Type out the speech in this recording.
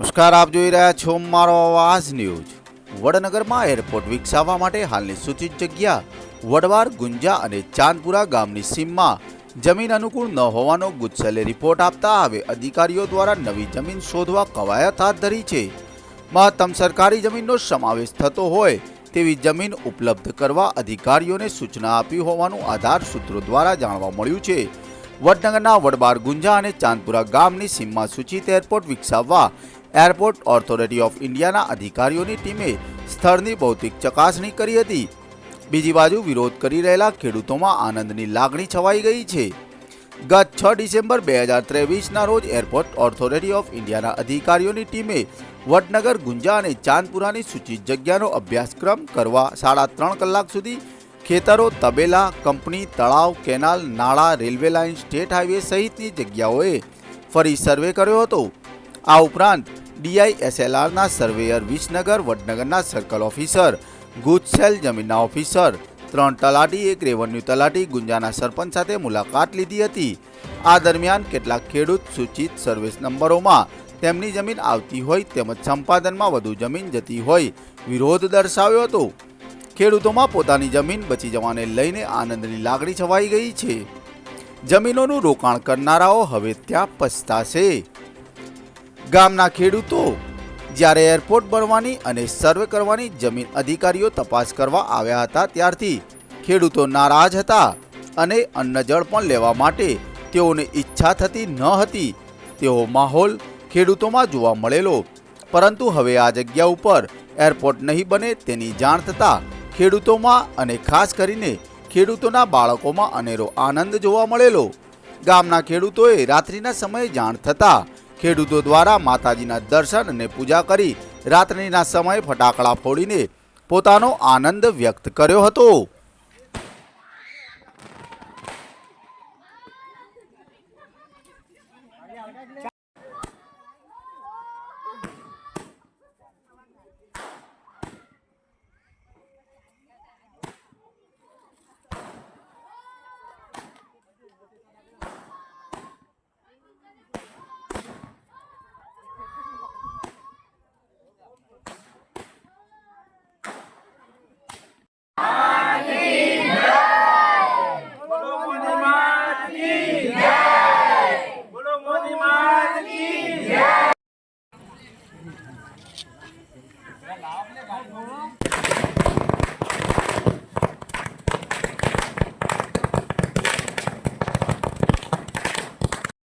નમસ્કાર, આપ જોઈ રહ્યા છો મારો અવાજ ન્યૂઝ. વડનગરમાં એરપોર્ટ વિકસાવવા માટે હાલની સૂચિત જગ્યા વડવાર, ગુંજા અને ચાંદપુરા ગામની સીમમાં જમીન અનુકૂળ ન હોવાનો ગુજસેલે રિપોર્ટ આપતા હવે અધિકારીઓ દ્વારા નવી જમીન શોધવા કવાયત હાથ ધરી છે. મહત્તમ સરકારી જમીનનો સમાવેશ થતો હોય તેવી જમીન ઉપલબ્ધ કરવા અધિકારીઓને સૂચના આપી હોવાનું આધાર સૂત્રો દ્વારા જાણવા મળ્યું છે. વડનગરના વડબાર ગુંજા અને ચાંદપુરા ગામની સીમમાં સૂચિત એરપોર્ટ વિકસાવવા એરપોર્ટ ઓથોરિટી ઓફ ઇન્ડિયાના અધિકારીઓની ટીમે સ્થળની ભૌતિક ચકાસણી કરી હતી. બીજી બાજુ વિરોધ કરી રહેલા ખેડૂતોમાં આનંદની લાગણી છવાઈ ગઈ છે. ગત છ ડિસેમ્બર બે હજાર ત્રેવીસના રોજ એરપોર્ટ ઓથોરિટી ઓફ ઇન્ડિયાના અધિકારીઓની ટીમે વડનગર ગુંજા અને ચાંદપુરાની સૂચિત જગ્યાનો અભ્યાસક્રમ કરવા સાડા ત્રણ કલાક સુધી ખેતરો, તબેલા, કંપની, તળાવ, કેનાલ, નાળા, રેલવે લાઇન, સ્ટેટ હાઈવે સહિતની જગ્યાઓએ ફરી સર્વે કર્યો હતો. આ ઉપરાંત ડીઆઈએસએલઆરના સર્વેયર વિસનગર, વડનગરના સર્કલ ઓફિસર, ગુજસેલ જમીનના ઓફિસર, ત્રણ તલાટી, એક રેવન્યુ તલાટી, ગુંજાના સરપંચ સાથે મુલાકાત લીધી હતી. આ દરમિયાન કેટલાક ખેડૂત સૂચિત સર્વિસ નંબરોમાં તેમની જમીન આવતી હોય તેમજ સંપાદનમાં વધુ જમીન જતી હોય વિરોધ દર્શાવ્યો હતો. ખેડૂતોમાં પોતાની જમીન બચી જવાને લઈને આનંદની લાગણી છવાઈ ગઈ છે. જમીનોનું રોકાણ કરનારાઓ હવે ત્યાં પછતાશે ગામના ખેડૂતો જ્યારે એરપોર્ટ બનવાની અને સર્વે કરવાની જમીન અધિકારીઓ તપાસ કરવા આવ્યા હતા ત્યારથી ખેડૂતો નારાજ હતા અને અન્નજળ પણ લેવા માટે તેઓને ઈચ્છા થતી ન હતી. તેવો માહોલ ખેડૂતોમાં જોવા મળેલો. પરંતુ હવે આ જગ્યા ઉપર એરપોર્ટ નહીં બને તેની જાણ થતાં ખેડૂતોમાં અને ખાસ કરીને ખેડૂતોના બાળકોમાં અનેરો આનંદ જોવા મળેલો. ગામના ખેડૂતોએ રાત્રિના સમયે જાણ થતાં ખેડૂતો દ્વારા માતાજીના દર્શન અને પૂજા કરી રાત્રિના સમયે ફટાકડા ફોડીને પોતાનો આનંદ વ્યક્ત કર્યો હતો. आपने कहा